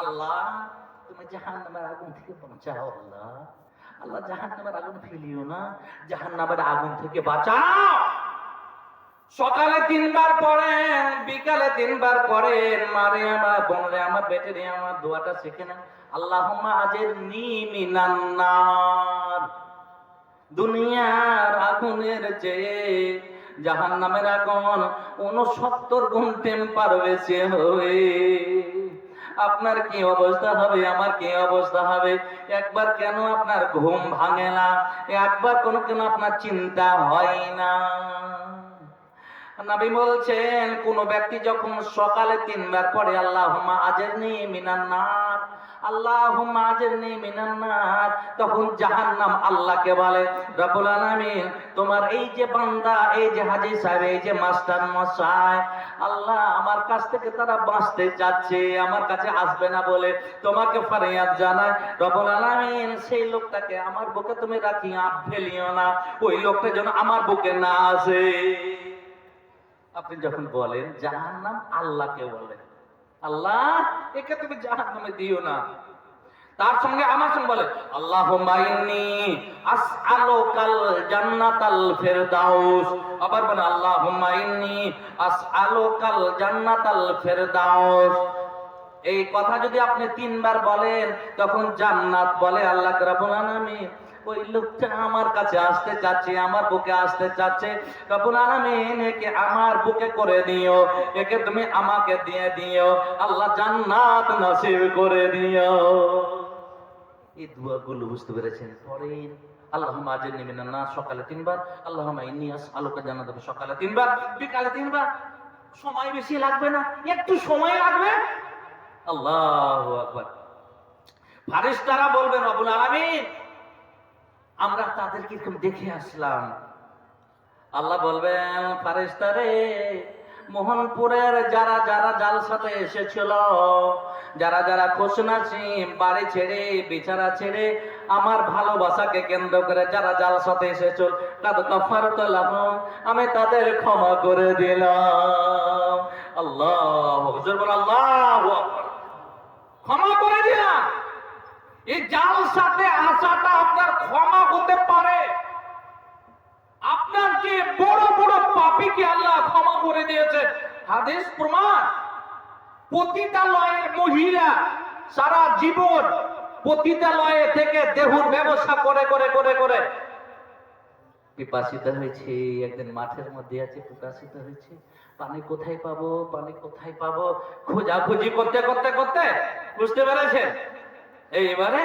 আল্লাহ, তুমি জাহান নামের আগুন থেকে বাঁচাও আল্লাহ। আল্লাহ জাহান নামের আগুন ফেলিও না জাহান নামের আগুন থেকে বাঁচাও। সকালে তিনবার পড়েন, বিকালে তিনবার পড়েন, মারে আমার বোনরে আমার বেটেরে আমার দোয়াটা শিখে নেন। আল্লাহ আজের নিমিনান্নার দুনিয়ার আগুনের চেয়ে জাহান নামের আগুন উনসত্তর গুণ টেম্পার বেশি হবে। আপনার কি অবস্থা হবে? আমার কি অবস্থা হবে? একবার কেন আপনার ঘুম ভাঙে না? একবার কোনো কেন আপনার চিন্তা হয় না? নবী বলছেন, কোন ব্যক্তি যখন সকালে তিনবার পরে আল্লাহ আজের নিয়ে মিনান নার। আল্লাহুম্মা আজরনি মিনান নার তখন জাহান্নাম আল্লাহকে বলে, রব্বুল আলামিন, তোমার এই যে বান্দা, এই যে হাজী সাহেব, এই যে মাস্টার মশাই, আল্লাহ আমার কাছ থেকে তারা বাঁচতে চাচ্ছে, আমার কাছে আসবে না বলে তোমাকে ফরিয়াদ জানায়। রব্বুল আলামিন, সেই লোকটাকে আমার বুকে তুমি রাখি আপ ফেলিও না। ওই লোকটা যেন আমার বুকে না আসে। আপনি যখন বলেন জাহান নাম আল্লাহকে বলেন আল্লাহ, একে তুমি জাহান নামে দিও না। তার সঙ্গে আমার সঙ্গে বলে আল্লাহ মাইনি আসআলুকাল জান্নাতাল ফিরদাউস। আবার বলে আল্লাহ মাইনি আসআলুকাল জান্নাতাল ফিরদাউস। এই কথা যদি আপনি তিনবার বলেন, তখন জান্নাত বলে আল্লাহ রাব্বুল আলামিন ওই লোকটা আমার কাছে আসতে চাচ্ছে, আমার বুকে আসতে চাচ্ছে। রব্বুল আলামিন একে আমার বুকে করে দিও, একে তুমি আমাকে দিয়ে দিও। আল্লাহ জান্নাত নসিব করে দিও। এই দুয়াগুলো বুঝতে পেরেছেন? পরের আল্লাহ মাঝে নেমে না সকালে তিনবার। আল্লাহ ইনিয়াস আলোকে জানা সকালে তিনবার। বিকালে তিনবার। সময় বেশি লাগবে না? একটু সময় লাগবে? আল্লাহ আকবার। ফারিস্তারা বলবেন রবুল আলামিন আমরা তাদের এরকম দেখে আসলাম। আল্লাহ বলবেন ফারিস্তারে মোহনপুরের যারা যারা জালসাতে এসেছিল, যারা যারা খোসনাসি বাড়ি ছেড়ে বিছানা ছেড়ে আমার ভালোবাসাকে কেন্দ্র করে যারা জালসাতে এসেছিল তাদের কফারত লাভম আমি তাদের ক্ষমা করে দিলাম। আল্লাহ আল্লাহ ক্ষমা করে দিলাম। এই জালসাতে আসাটা আপনার ক্ষমা হতে পারে। আপনার যে বড় বড় পাপীকে আল্লাহ ক্ষমা করে দিয়েছে, হাদিস প্রমাণ। পতিতালয়ের মহিলা সারা জীবন পতিতালয়ে থেকে দেহুর ব্যবসা করে করে করে করে। পিপাসিত হয়েছে, একদিন মাঠের মধ্যে আছে, পিপাসিত হয়েছে। পানি কোথায় পাবো, পানি কোথায় পাবো? খোঁজাখুঁজি করতে করতে করতে বুঝতে পেরেছেন? এইবারে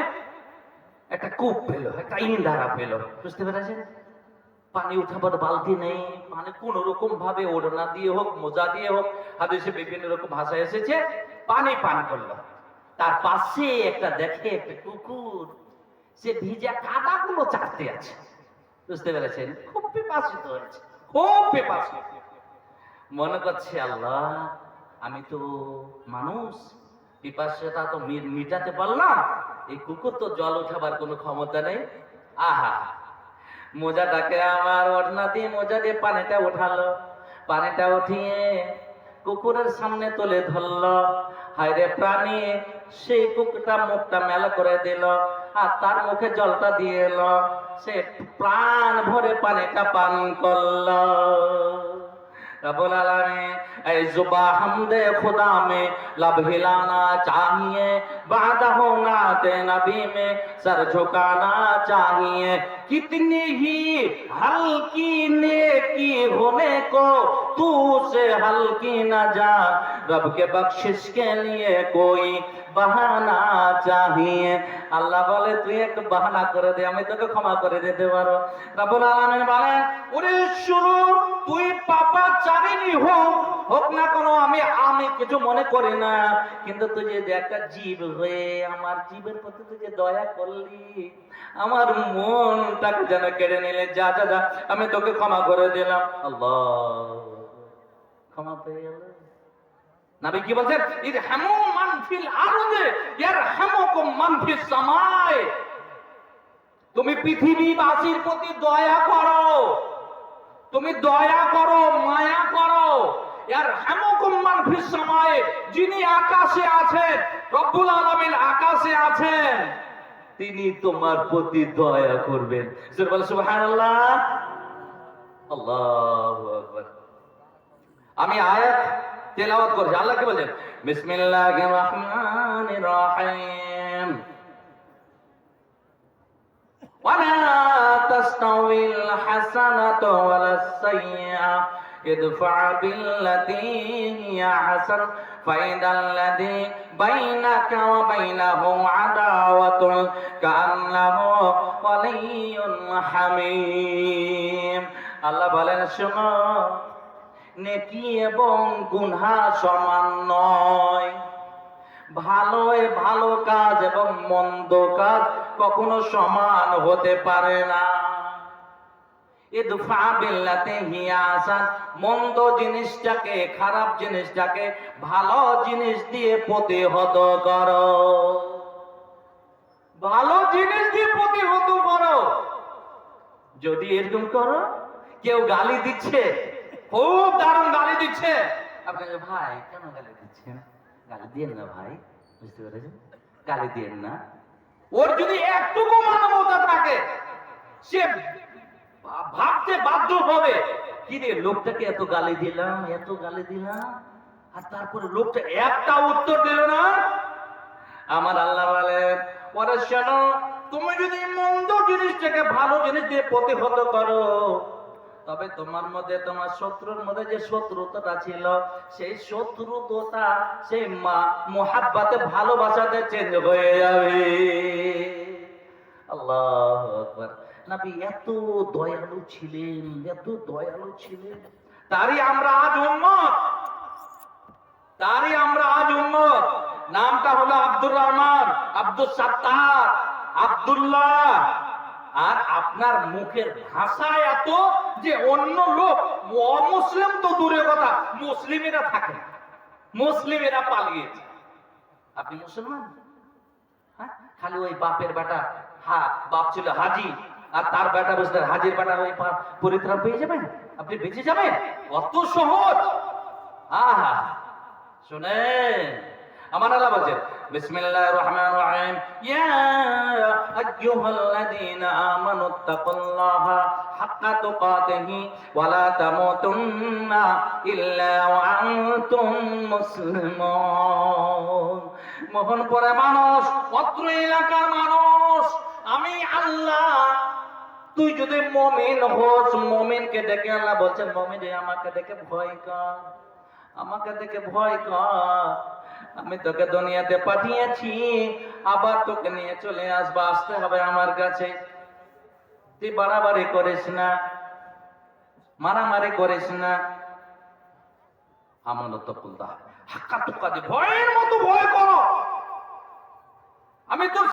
একটা কূপ পেল, একটা ইন্দারা পেল। বুঝতে পেরেছেন? পানি উঠাবার বালতি নেই মানে কোন রকম ভাবে ওড়না দিয়ে হোক, মোজা দিয়ে হোক, হাদিসে বিভিন্ন রকম ভাষা এসেছে, পানি পান করল। তার পাশে একটা দেখে একটা কুকুর, সে ভিজা কাদাগুলো চাটতে আছে। বুঝতে পেরেছেন? খুব পিপাসিত হয়েছে, খুব পিপাসিত। মনে করছে, আল্লাহ, আমি তো মানুষ পিপাসাটা তো মিটাতে পারলাম। এই কুকুর তো জল উঠাবার কোনো ক্ষমতা নেই। আহা মোজাটাকে আমার ওড়না দিয়ে মোজা দিয়ে পানিটা উঠালো। পানিটা উঠিয়ে কুকুরের সামনে তুলে ধরলো। হায়রে প্রাণী, সেই কুকুরটা মুখটা মেলা করে দিল আর তার মুখে জলটা দিয়ে এলো। সে প্রাণ ভরে পানিটা পান করল। রবুল আলমী जुबा हमदे खुदा में लब हिलाना चाहिए बाद होना ते नबी में सर झुकाना चाहिए कितनी ही हल्की नेकी होने को तू से हल्की न जा रब के बख्शिश के लिए कोई বাহানা চাহিয়ে আল্লাহ বলে তুই একটু বাহানা করে দে আমি তোকে ক্ষমা করে দিতে পারো রাব্বুল আলামিন বলেন ওরে শুনো তুই পাপা চারিনি হোক হোক না কোনো, আমি আমি কিছু মনে করি না। কিন্তু তুই যে একটা জীব হয়ে আমার জীবের প্রতি তুই যে দয়া করলি, আমার মনটাকে যেন কেড়ে নিলে, যা যা যা, আমি তোকে ক্ষমা করে দিলাম। আল্লাহ। ক্ষমা পেয়ে গেল। নবী কি বলছেন? ইরহামু মান ফিল আরদে, ইয়ারহামুকুম মান ফিস সামায়। তুমি পৃথিবীবাসীর প্রতি দয়া করো। তুমি দয়া করো, মায়া করো। ইয়ার হামুকুম মান ফিস যিনি আকাশে আছেন, রব্বুল আলামিন আকাশে আছেন, তিনি তোমার প্রতি দয়া করবেন। বলো সুবহানাল্লাহ। আল্লাহু আকবার। আমি আয়াত তেলাওয়াত করছি। আল্লাহ কি বলেন বিসমিল্লাহির রহমানির রহিম। ولا تستوي الحسنة ولا السيئة ادفع بالتي هي حسن فإذا الذي بينك وبينه عداوة كأنه ولي حميم আল্লাহ বলেন শোনো নেকি এবং গুনহা সমান নয় ভালো ভালো কাজ এবং মন্দ কাজ কখনো সমান হতে পারে না। ইদফা বিল্লাতে মন্দ জিনিসটাকে, খারাপ জিনিসটাকে, ভালো জিনিস দিয়ে প্রতিহত করো। ভালো জিনিস দিয়ে প্রতিহত করো। যদি এরকম করো, কেউ গালি দিচ্ছে, খুব দারুণ গালি দিচ্ছে। আপনাকে ভাই, কেন গালি দিচ্ছেন? গালি দিয়েন না ভাই, বুঝতে পেরেছেন? গালি দিয়েন না। ওর যদি একটুকু মানবতা থাকে, সে ভাবতে বাধ্য হবে কি রে লোকটাকে এত গালি দিলাম, এত গালি দিলাম, আর তারপরে লোকটা একটা উত্তর দিল না? আমার আল্লাহ বলেন, ওরে শোনো, তুমি যদি মন্দ জিনিসটাকে ভালো জিনিস দিয়ে প্রতিহত করো তবে তোমার মধ্যে, তোমার শত্রুর মধ্যে যে শত্রুতাটা ছিল, সেই শত্রুতা, সেই মা, মোহাব্বাতে, ভালোবাসাতে চেঞ্জ হয়ে যাবে। আল্লাহ নবী এত দয়ালু ছিলেন, এত দয়ালু ছিলেন। তারই আমরা আজ উম্মত। তারই আমরা আজ উম্মত। নামটা হলো আব্দুর রহমান আব্দুল সাত্তার, আব্দুল্লাহ। আর আপনার মুখের ভাষা এত যে অন্য লোক, অমুসলিম তো দূরে কথা, মুসলিমেরা থাকে। মুসলিমেরা পালিয়েছে আপনি মুসলমান? হ্যাঁ? খালি ওই বাপের বেটা, হা, বাপ ছিল হাজি, আর তার বেটা বুঝতে হাজির বেটা ওই পরিত্রাণ পেয়ে যাবেন? আপনি বেঁচে যাবেন? অত সহজ! আহা! শুনেন, আমার আল্লাহ বলছেন বিসমিল্লাহির রহমানির রহিম। ইয়া আইয়ুহাল্লাযীনা আমানু তাকুল্লাহা হাক্কা তুকাতিহি ওয়া লা তামুতুন্না ইল্লা ওয়া আনতুম মুসলিমুন। মোহনপুরে মানুষ, অত্র এলাকার মানুষ, আমি আল্লাহ, তুই যদি মমিন হোস, মমিনকে ডেকে আল্লাহ বলছেন মমিন আমাকে দেখে ভয় কর, আমাকে দেখে ভয় কর। আমি তোকে দুনিয়াতে পাঠিয়েছি, আবার তোকে নিয়ে চলে আসব, আসতে হবে আমার কাছে। তুই বাড়াবাড়ি করিস না, মারামারি করিস না। আমানত কুলদা হাক্কা টুকা ভয়ের মতো ভয় করো। আমি তো